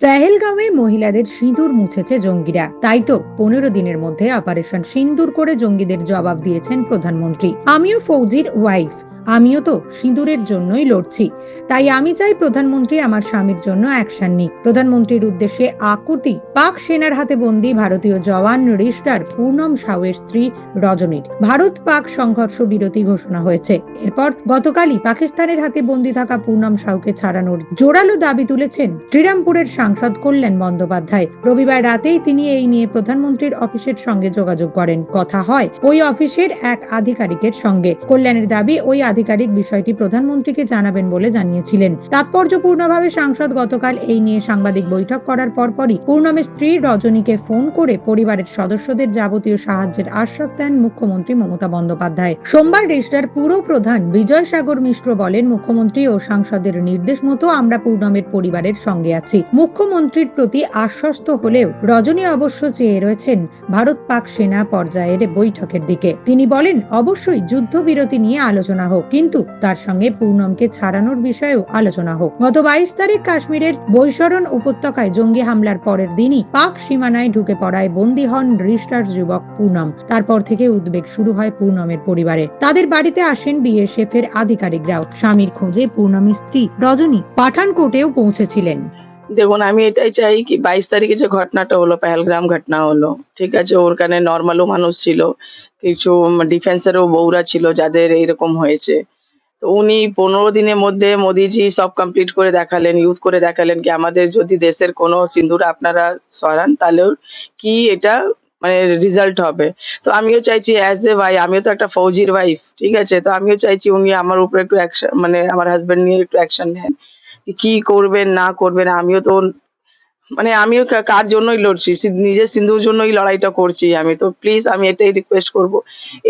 পেহেলগাঁওয়ে মহিলাদের সিঁদুর মুছেছে জঙ্গিরা। তাই তো পনেরো দিনের মধ্যে অপারেশন সিন্দুর করে জঙ্গিদের জবাব দিয়েছেন প্রধানমন্ত্রী। আমিও ফৌজির ওয়াইফ। আমিও তো সিঁদুরের জন্যই লড়ছি। তাই আমি চাই প্রধানমন্ত্রী আমার স্বামীর জন্য অ্যাকশন নিক। প্রধানমন্ত্রীর উদ্দেশ্যে আকুতি। পাক সেনার হাতে বন্দী ভারতীয় জওয়ান রিস্টার পূর্ণম সাউয়ের স্ত্রী রজনীর। ভারত পাক সংঘর্ষ বিরতি ঘোষণা হয়েছে। এরপর গতকালই পাকিস্তানের হাতে বন্দী থাকা পূর্ণম সাউকে ছাড়ানোর জোরালো দাবি তুলেছেন শ্রীরামপুরের সাংসদ কল্যাণ বন্দ্যোপাধ্যায়। রবিবার রাতেই তিনি এই নিয়ে প্রধানমন্ত্রীর অফিসের সঙ্গে যোগাযোগ করেন। কথা হয় ওই অফিসের এক আধিকারিকের সঙ্গে। কল্যাণের দাবি ওই আধিকারিক বিষয়টি প্রধানমন্ত্রীকে জানাবেন বলে জানিয়েছিলেন। তাৎপর্যপূর্ণভাবে সাংসদ গতকাল এই নিয়ে সাংবাদিক বৈঠক করার পরপরই পূর্ণমের স্ত্রী রজনীকে ফোন করে পরিবারের সদস্যদের যাবতীয় সাহায্যের আশ্বাস দেন মুখ্যমন্ত্রী মমতা বন্দ্যোপাধ্যায়। সোমবার রেজিস্ট্রার পুরো প্রধান বিজয় সাগর মিশ্র বলেন, মুখ্যমন্ত্রী ও সাংসদের নির্দেশ মতো আমরা পূর্ণমের পরিবারের সঙ্গে আছি। মুখ্যমন্ত্রীর প্রতি আশ্বস্ত হলেও রজনী অবশ্য চেয়ে রয়েছেন ভারত পাক সেনা পর্যায়ের বৈঠকের দিকে। তিনি বলেন, অবশ্যই যুদ্ধবিরতি নিয়ে আলোচনা হোক। কিন্তু তার সঙ্গে পূর্ণমকে ছাড়ানোর বিষয়েও আলোচনা হোক। গত বাইশ তারিখ কাশ্মীরের বৈশরণ উপত্যকায় জঙ্গি হামলার পরের দিনই পাক সীমানায় ঢুকে পড়ায় বন্দী হন রিস্টার যুবক পূর্ণম। তারপর থেকে উদ্বেগ শুরু হয় পূর্ণমের পরিবারে। তাদের বাড়িতে আসেন বিএসএফ এর আধিকারিকরাও স্বামীর খোঁজে পূর্ণমের স্ত্রী রজনী পাঠানকোটেও পৌঁছেছিলেন। দেখুন, আমি এটাই চাই কি বাইশ তারিখে যে ঘটনাটা হলো, পেহেলগ্রাম ঘটনা হলো, ঠিক আছে? ওরখানে নর্মালও মানুষ ছিল। কিছু ডিফেন্সেরও বউরা ছিল যাদের এইরকম হয়েছে। তো উনি পনেরো দিনের মধ্যে মোদিজি সব কমপ্লিট করে দেখালেন ইউজ করে দেখালেন কি আমাদের যদি দেশের কোনো সিন্দুর আপনারা সরান তাহলেও কি এটা মানে রেজাল্ট হবে। তো আমিও চাইছি অ্যাজ এ ভাই আমিও তো একটা ফৌজির ওয়াইফ ঠিক আছে? তো আমিও চাইছি উনি আমার উপরে একটু অ্যাকশন মানে আমার হাজব্যান্ড নিয়ে একটু অ্যাকশন নেন। কি করবেন, না করবেন, আমিও তো মানে আমিও কার জন্যই লড়ছি? নিজের সিন্ধুর জন্যই লড়াইটা করছি আমি। তো প্লিজ আমি এটাই রিকোয়েস্ট করব।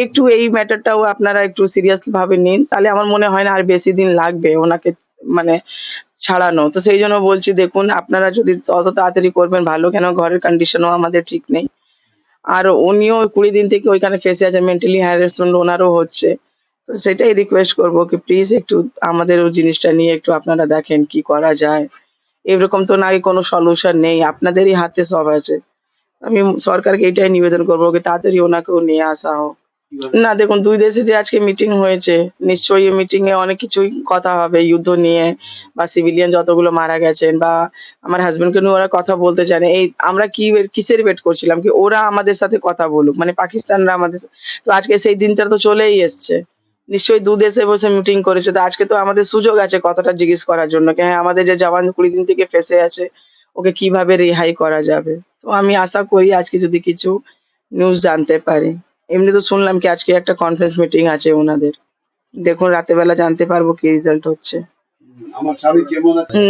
একটু এই ম্যাটারটাও আপনারা একটু সিরিয়াসলি ভাবে নিন। তাহলে আমার মনে হয় না আর বেশি দিন লাগবে ওনাকে মানে ছাড়ানো। তো সেই জন্য বলছি, দেখুন, আপনারা যদি তত তাড়াতাড়ি করবেন ভালো, কেন ঘরের কন্ডিশনও আমাদের ঠিক নেই। আর উনিও কুড়ি দিন থেকে ওইখানে ফেসে আছে মেন্টালি হ্যারাসমেন্ট ওনারও হচ্ছে। তো সেটাই রিকোয়েস্ট করব কি প্লিজ একটু আমাদের ওই জিনিসটা নিয়ে একটু আপনারা দেখেন কি করা যায়। এরকম তো নাই কোনো সলিউশন নেই। আপনাদেরই হাতে সব আছে। আমি সরকারকে এটাই নিবেদন করব তাড়াতাড়ি ওনাকেও নিয়ে আসা হোক। না দেখুন দুই দেশে যে আজকে মিটিং হয়েছে নিশ্চয়ই এই মিটিং এ অনেক কিছুই কথা হবে যুদ্ধ নিয়ে বা সিভিলিয়ান যতগুলো মারা গেছেন বা আমার হাজবেন্ডকে নিয়ে ওরা কথা বলতে চায় না। এই আমরা কি কিসের ওয়েট করছিলাম? কি ওরা আমাদের সাথে কথা বলুক মানে পাকিস্তানরা আমাদের তো আজকে সেই দিনটা তো চলেই এসছে। নিশ্চয়ই দু দেশে বসে মিটিং করেছে। তো আজকে তো আমাদের সুযোগ আছে কথাটা জিজ্ঞেস করার জন্য হ্যাঁ আমাদের যে জওয়ান কুড়ি দিন থেকে ফেসে আছে ওকে কীভাবে রেহাই করা যাবে? তো আমি আশা করি আজকে যদি কিছু নিউজ জানতে পারি। এমনি তো শুনলাম কি আজকে একটা কনফারেন্স মিটিং আছে ওনাদের। দেখুন রাতের বেলা জানতে পারব কি রেজাল্ট হচ্ছে।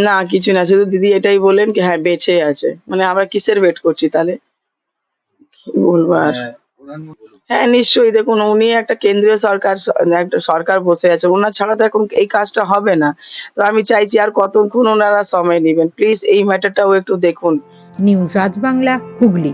না কিছু না শুধু দিদি এটাই বলেন কি হ্যাঁ বেঁচে আছে। মানে আমরা কিসের ওয়েট করছি তাহলে? কি বলব আর? হ্যাঁ, হ্যাঁ নিশ্চয়ই। দেখুন উনি একটা কেন্দ্রীয় সরকার একটা সরকার বসে আছে। ওনার ছাড়া তো এখন এই কাজটা হবে না। তো আমি চাইছি আর কতক্ষণ ওনারা সময় নেবেন? প্লিজ এই ম্যাটারটাও একটু দেখুন। নিউজ রাজবাংলা হুগলি।